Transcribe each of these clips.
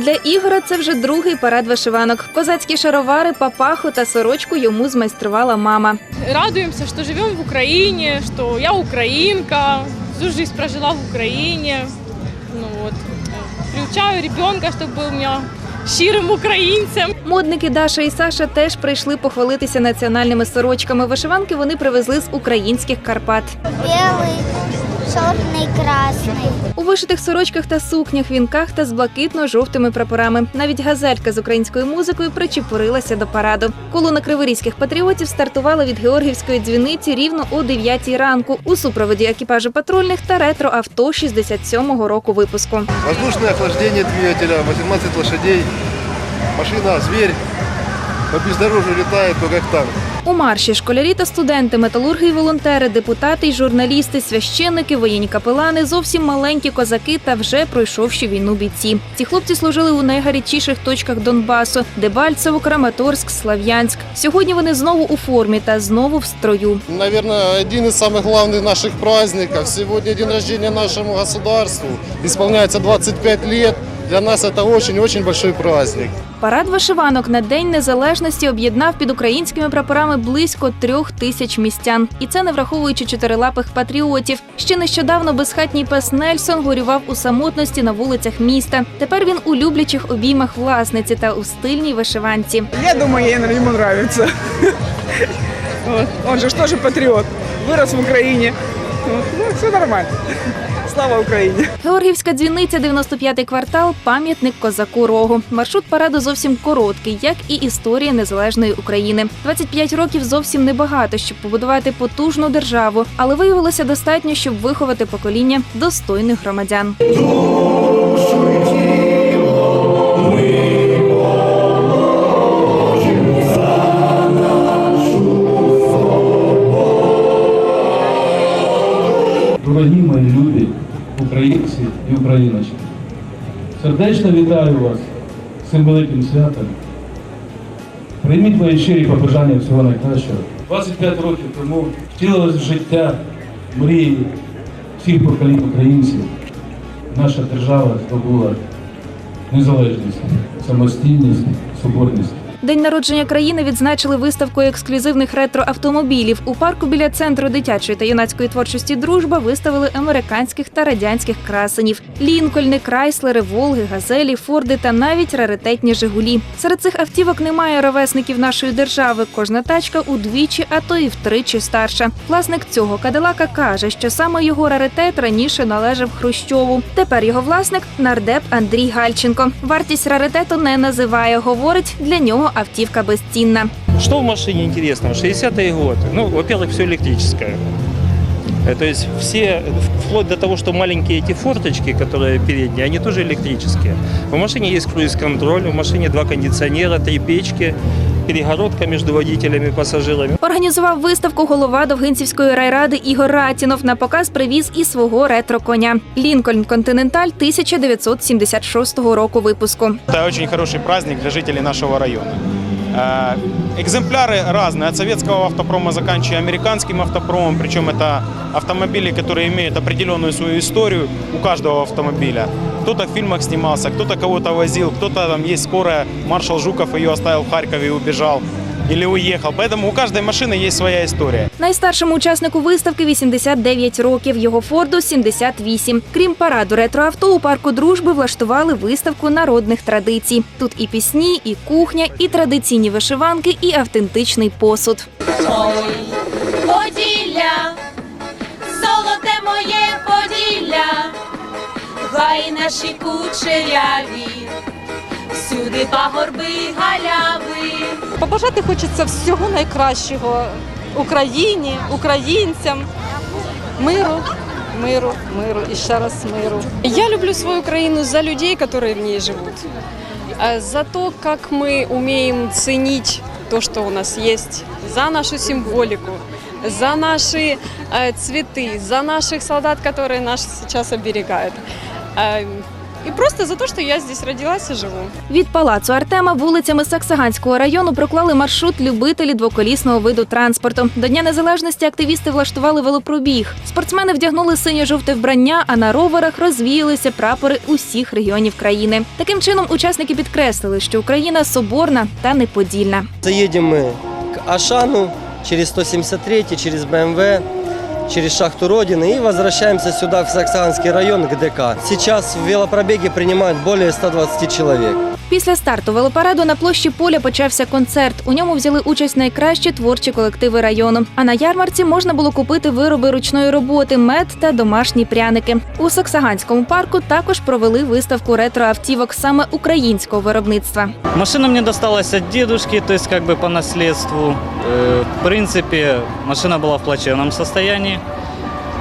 Для Ігора це вже другий парад вишиванок. Козацькі шаровари, папаху та сорочку йому змайструвала мама. радуемся, что живем в Украине, что я украинка, всю жизнь прожила в Украине. Ну вот. э, Приучаю ребенка, чтобы был у меня щирым українцем. Модники Даша і Саша теж прийшли похвалитися національними сорочками. Вишиванки вони привезли з українських Карпат. Белый, черный, красный. У вишитих сорочках та сукнях, вінках та з блакитно-жовтими прапорами. Навіть газелька з українською музикою причепурилася до параду. Колона криворізьких патріотів стартувала від Георгівської дзвіниці рівно о 9 ранку у супроводі екіпажу патрульних та ретроавто 67-го року випуску. Воздушное охлаждение двигателя, 18 лошадей, машина, зверь. По бездорожью летает, то как танк. У марші школярі та студенти, металурги і волонтери, депутати й журналісти, священники, воєнні капелани, зовсім маленькі козаки та вже пройшовши війну бійці. Ці хлопці служили у найгарячіших точках Донбасу: Дебальцево, Краматорськ, Слав'янськ. Сьогодні вони знову у формі та знову в строю. Наверное, один самых главных наших праздников. Сегодня день рождения нашему государству. Исполняется 25 лет. Для нас это очень-очень большой праздник. Парад вишиванок на День Незалежності об'єднав під українськими прапорами близько трьох тисяч містян. І це не враховуючи чотирилапих патріотів. Ще нещодавно безхатній пес Нельсон горював у самотності на вулицях міста. Тепер він у люблячих обіймах власниці та у стильній вишиванці. Я думаю, наверное, ему Он же ж тоже патриот. Вырос в Украине. Вот. Ну, все нормально. Слава Україні! Георгівська дзвіниця, 95-й квартал, пам'ятник козаку рогу. Маршрут параду зовсім короткий, як і історія незалежної України. 25 років зовсім небагато, щоб побудувати потужну державу, але виявилося достатньо, щоб виховати покоління достойних громадян. Українці україночки, сердечно вітаю вас з цим великим святом. Прийміть мої щирі побажання всього найкращого. 25 років тому втілилось життя мрії всіх поколінь українців. Наша держава здобула незалежність, самостійність, соборність. День народження країни відзначили виставкою ексклюзивних ретро-автомобілів. У парку біля центру дитячої та юнацької творчості Дружба виставили американських та радянських красенів: Лінкольни, Крайслери, Волги, Газелі, Форди та навіть раритетні Жигулі. Серед цих автівок немає ровесників нашої держави. Кожна тачка удвічі, а то і втричі старша. Власник цього кадилака каже, що саме його раритет раніше належав Хрущову. Тепер його власник нардеп Андрій Гальченко. Вартість раритету не називає. Говорить, для нього автівка безцінна. Что в машине интересного? 60-е годы. Ну, во-первых, все электрическое. Э, То есть все, вплоть до того, что маленькие эти форточки, которые передние, они тоже электрические. В машине есть круиз-контроль, в машине два кондиционера, три печки, перегородка між водителями і пасажирами. Організував виставку голова Довгинцівської райради Ігор Ратінов. На показ привіз і свого ретро-коня. Лінкольн Континенталь 1976 року випуску. Це очень хороший праздник для жителів нашого района. Э, Экземпляры разные, от советского автопрома заканчивая американским автопромом, причем это автомобили, которые имеют определенную свою историю у каждого автомобиля. Кто-то в фильмах снимался, кто-то кого-то возил, кто-то там есть скорая, маршал Жуков ее оставил в Харькове и убежал или уехал. Поэтому у каждой машины есть своя история. Найстаршому учаснику виставки 89 років. Його Форду 78. Крім параду ретроавто, у парку дружби влаштували виставку народних традицій. Тут і пісні, і кухня, і традиційні вишиванки, і автентичний посуд. Ой, Поділля, золоте моє Поділля, гай наші кучеряві, всюди пагорби галяви. Побажати хочеться всього найкращого Україні, українцям, миру, миру, миру і ще раз миру. Я люблю свою країну за людей, которые в ней живут. А За то, как мы умеем ценить то, что у нас есть, за нашу символику, за наши э, цветы, за наших солдат, которые нас сейчас оберегают. И просто за то, что я здесь родилась и живу. Від палацу Артема вулицями Саксаганського району проклали маршрут любителі двоколісного виду транспорту. До Дня Незалежності активісти влаштували велопробіг. Спортсмени вдягнули синьо-жовте вбрання, а на роверах розвіялися прапори усіх регіонів країни. Таким чином, учасники підкреслили, що Україна соборна та неподільна. Заедем мы к Ашану через 173, через БМВ, через шахту Родины и возвращаемся сюда, в Саксанский район, к ДК. Сейчас в велопробеге принимают более 120 человек. Після старту велопараду на площі поля почався концерт. У ньому взяли участь найкращі творчі колективи району. А на ярмарці можна було купити вироби ручної роботи, мед та домашні пряники. У Саксаганському парку також провели виставку ретроавтівок саме українського виробництва. Машина мне досталась от дедушки, то есть как бы по наследству. Э, В принципе, машина была в плачевном состоянии.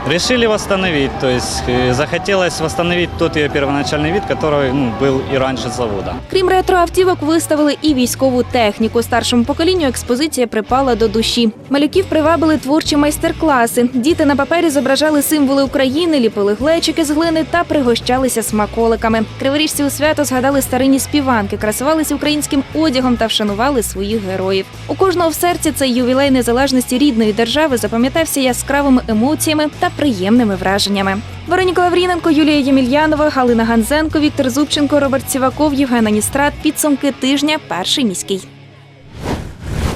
Решили восстановить, то есть э, захотелось восстановить тот ее первоначальный вид, который ну, был и раньше с завода. Крім ретроавтівок, виставили і військову техніку. Старшому поколінню експозиція припала до душі. Малюків привабили творчі майстер-класи. Діти на папері зображали символи України, ліпили глечики з глини та пригощалися смаколиками. Криворіжці у свято згадали старинні співанки, красувалися українським одягом та вшанували своїх героїв. У кожного в серці цей ювілей незалежності рідної держави запам'ятався яскравими емоціями та приємними враженнями. Вероніка Лавріненко, Юлія Ємельянова, Галина Ганзенко, Віктор Зубченко, Роберт Сіваков, Євгена Ністрат. Підсумки тижня. Перший міський.